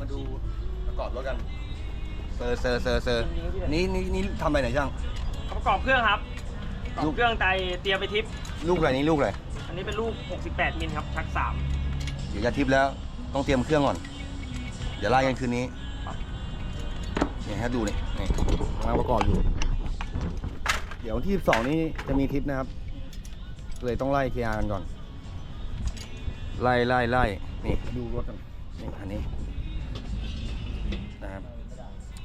มาดูประกอบรถกันเซอร์เซอร์เซอร์เซอร์นี่นี่นี่ทำอะไรไหนยช่าง ประกอบเครื่องครับประกลูอกบเครื่องไตเตรียมไปทิป ลูกอะไรนี่ลูกอะไรอันนี้เป็นลูก 68 มิลครับ ชัก เดี๋ยวจะทิปแล้วต้องเตรียมเครื่องก่อน เดี๋ยวไล่กันคืนนี้เนี่ยให้ดูนี่นี่กำลังประกอบอยู่ เดี๋ยววันที่12นี้จะมีทริปนะครับ เลยต้องไล่เคลียร์กันก่อน ไล่ไล่ไล่นี่ดูรถกันนี่อันนี้นะครับ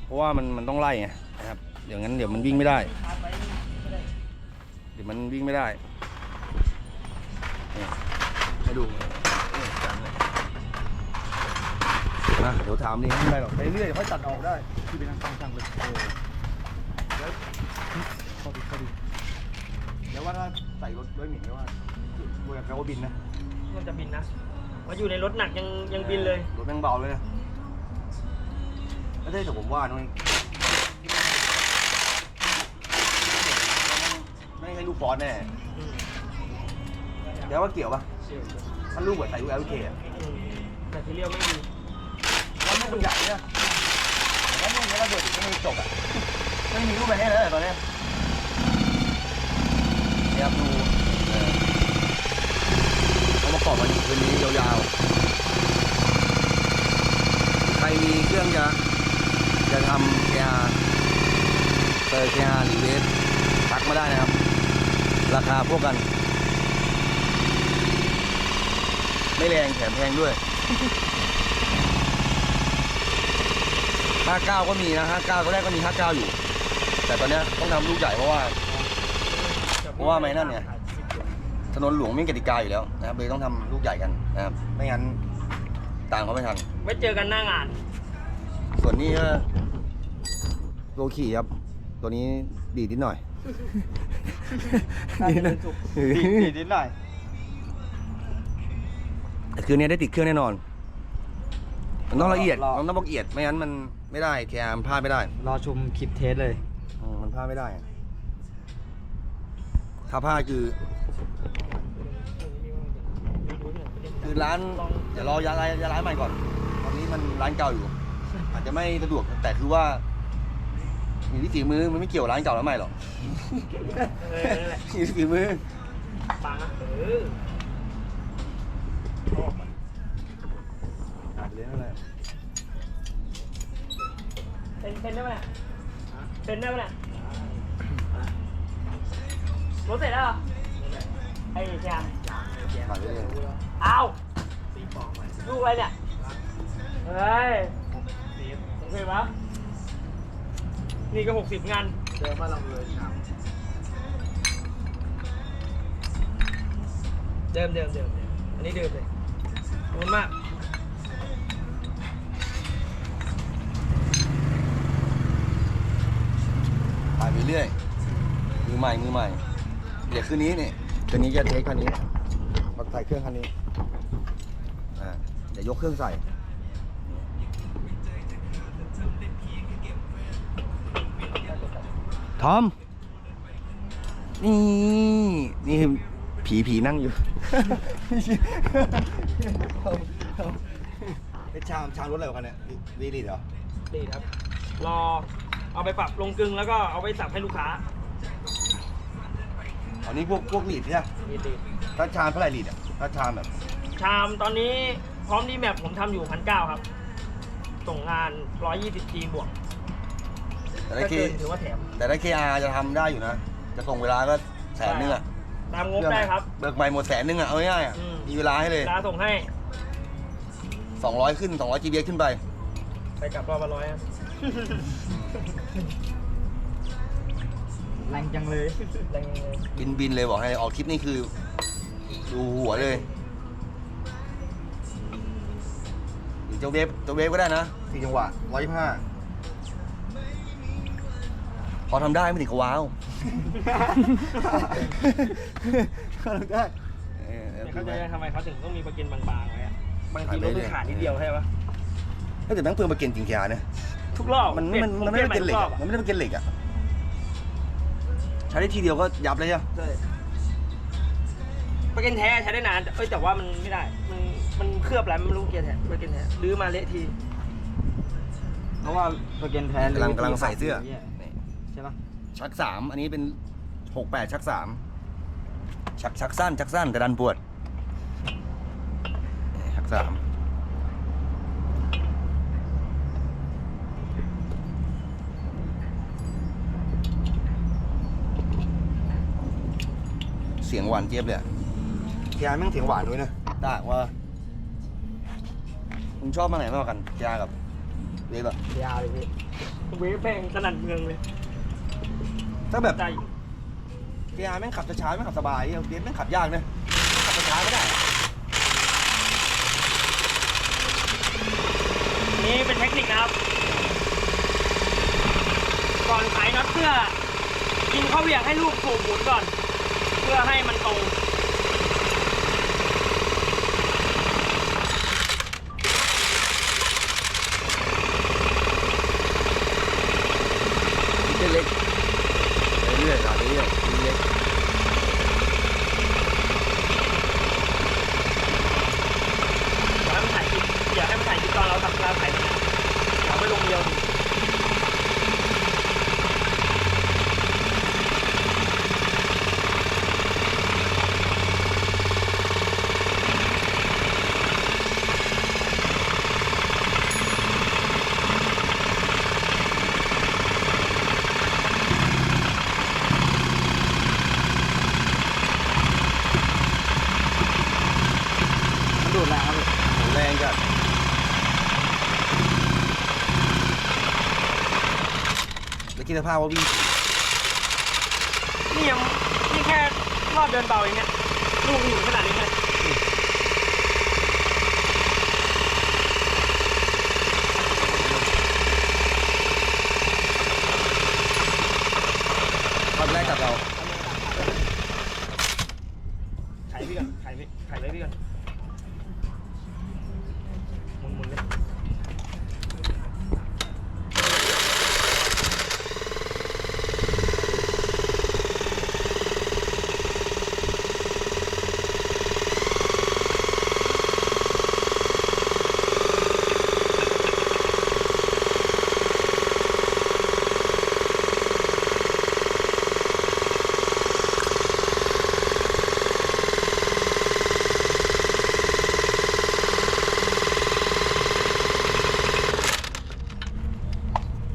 เพราะว่ามันมันต้องไล่ไงนะครับเดี๋ยวงั้นเดี๋ยวมันวิ่งไม่ได้ เดี๋ยวมันวิ่งไม่ได้นี่ให้ดูนี่จำเลยนะเดี๋ยวถามนี่ไม่เป็นไรหรอกไปเรื่อยๆค่อยตัดออกได้ที่เป็นทางฟังจังเลยแล้วเข้าดีเข้าดีแล้วว่าถ้าใส่รถด้วยหมิ่นแล้วว่าด้วยกับเขาบินนะ3มันจะบินนะมาอยู่ในรถหนักยังยังบินเลยรถแม่งเบาเลยนะ ไม่ใช่แต่ผมว่าน้อยไม่ให้ลูกฟอสแน่อืมเดี๋ยวว่าเกี่ยวปะถ้าลูกเหมือนใส่ลูก LK อะอืมแต่ที่เรียวไม่มีแล้วลูกมันใหญ่เนี่ยแล้วลูกนี้ระเบิดอีกไม่มีจบอะไม่มีลูกแบบนี้เลยตอนเนี้ยเนี่ยครับดูเออเอามาประกอบกันคืนนี้ยาวๆใครมีเครื่องจะ จะทำแกเตอร์แกหรือเวฟทักมาได้นะครับ ราคาพวกกัน ไม่แรงแถมแพงด้วย59 ก็มีนะ59ก็แรกก็มี 59 อยู่ แต่ตอนนี้ต้องทำลูกใหญ่เพราะว่า เพราะว่าไม่นั่นไงถนนหลวงมีกติกาอยู่แล้วนะครับเลยต้องทำลูกใหญ่กันนะครับ ไม่งั้นตามเขาไม่ทันไว้เจอกันหน้างาน ส่วนนี้ก็โลขี่ครับ ตัวนี้ดีดนิดหน่อย น่าจะเป็นสุกดีดีนิดหน่อย แต่คืนนี้ได้ติดเครื่องแน่นอน มันต้องละเอียดมันต้องละเอียด ไม่งั้นมันไม่ได้แคร์มันพลาดไม่ได้รอชมคลิปเทสเลย อืมมันพลาดไม่ได้ ถ้าพลาดคือ คือร้านเดี๋ยวรอย้ายย้ายร้านใหม่ก่อน ตอนนี้มันร้านเก่าอยู่อา จจะไม่สะดวกแต่คือว่ามีวิถีมือมันไม่เกี่ยวร้านเก่าแล้วใหม่หรอกเออนั่นแหละมีวิถีมือ ปังอะเอออาจจะเลี้ยงอะไรเป็นเป็นได้ไหมเนี่ยเป็นได้ไหมเนี่ยรถเสร็จแล้วเหรอไอ้แชมป์ขาดไปเลยเอาลูกอะไรเนี่ย เฮ้ย โอเคปะนี่ก็หกสิบงาน เจอมาลำเลยครับเดิมเดิมเดิมอันนี้เดิมเลยขอบคุณมาก ถ่ายไปเรื่อยมือใหม่มือใหม่ เดี๋ยวคืนนี้เนี่ยคืนนี้จะเทคคันนี้มาใส่เครื่องคันนี้อ่าเดี๋ยวยกเครื่องใส่ ทอม นี่ นี่คือผีผีนั่งอยู่ ไอ้ชามชามรถอะไรวะเนี่ยวีลีดเหรอ ดีครับ รอเอาไปปรับลงกึงแล้วก็เอาไปสับให้ลูกค้าอันนี้พวกพวกลีดใช่ไหมดีดีถ้าชามเท่าไหร่ลีดอะถ้าชามแบบชามตอนนี้พร้อมดีแมปผมทำอยู่พันเก้าครับ ส่งงานร้อยยี่สิบทีบวก แต่ได้ถ้าเคเกินถือว่าแถม แต่ได้เคอาจะทำได้อยู่นะ จะส่งเวลาก็แสนนึงอะตามงบได้ครับ เบิกใหม่หมดแสนนึงอะ เอาง่ายๆอะอืม มีเวลาให้เลยเวลาส่งให้ 200 ขึ้น 200 GBS ขึ้นไป ไปกลับรอบละร้อยครับ แรงจังเลย แรงเลย บินบินเลยบอกให้ออกทริปนี่คือ ดูหัวเลยหรือจะเวฟจะเวฟก็ได้นะสี่จังหวะร้อยห้าพ อทำได้ไม่ถึงกับว้าว พอทำได้เออแต่เอเข้าใจอทำไมเขาถึงต้องมีประกินบางๆไว้อะบางทีรถขาดไปเรื่มัอยนขาดนิดเดียวใช่ปะเฮ้ยแต่แม่งเปลืองมาเกณฑ์จริงแค่เนี่ยทุกรอบมันปลี่ยมันผมันไม่ได้ปลี่เป็นยเหล็กทุรออะบมันไม่ได้เป็นเหล็กอะใช้ได้ทีเดียวก็ยับเลยใช่ไหมใช่ประกินแท้ใช้ได้นานเอ้ยแต่ว่ามันไม่ได้ มันมันเคลือบอะไรไม่รู้เกียร์แท้ประกินแท้รื้อมาเละที เพราะว่าสแกนแทนกำลังกำลังใส่เสื้อนี่ยนี่ ใช่ปะชักสามอันนี้เป็นหกแปดชักสามชักชักสั้นชักสั้นแต่ดันปวดนี่ชักสามเสียงหวานเจี๊ยบเลยอะ ยาแม่งเสียงหวานด้วยนะตากว่ามึงชอบมาไหนมากกว่ากันยากับเวฟอะยาวเลยพี่เวฟแพงสนั่นเมืองเลย ถ้าแบบใจเกียร์แม่งขับช้าๆแม่งขับสบายเกียร์แม่งขับยากนะขับช้าๆไม่ได้อะนี่เป็นเทคนิคนะครับ ก่อนไขน็อตเพื่อยิงเข้าเหวี่ยงให้ลูกสูบหมุนก่อน เพื่อให้มันตรง เล็กเล็กเรื่อยๆเรื่อยๆเล็ก อย่าให้มันถ่ายคลิปอย่าให้มันถ่ายคลิปตอนเราทำการถ่ายมันนะอย่าไปลงเดียว มัน ดูดแรงครับพี่แรงจัดแล้วคิดสภาพว่าวิ่งนี่ยังนี่แค่รอบเดินเบาเองเนี่ยลูกหมุนขนาดนี้เลยตอนแรกจับเรา ไขพี่ก่อนไขพี่ไขเลยพี่ก่อนหมุนหมุนเลย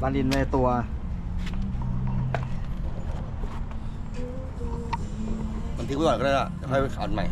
บา ลินในตัว มันทิ้งไว้ก่อนก็ได้ละเดี๋ยวค่อยไปขันใหม่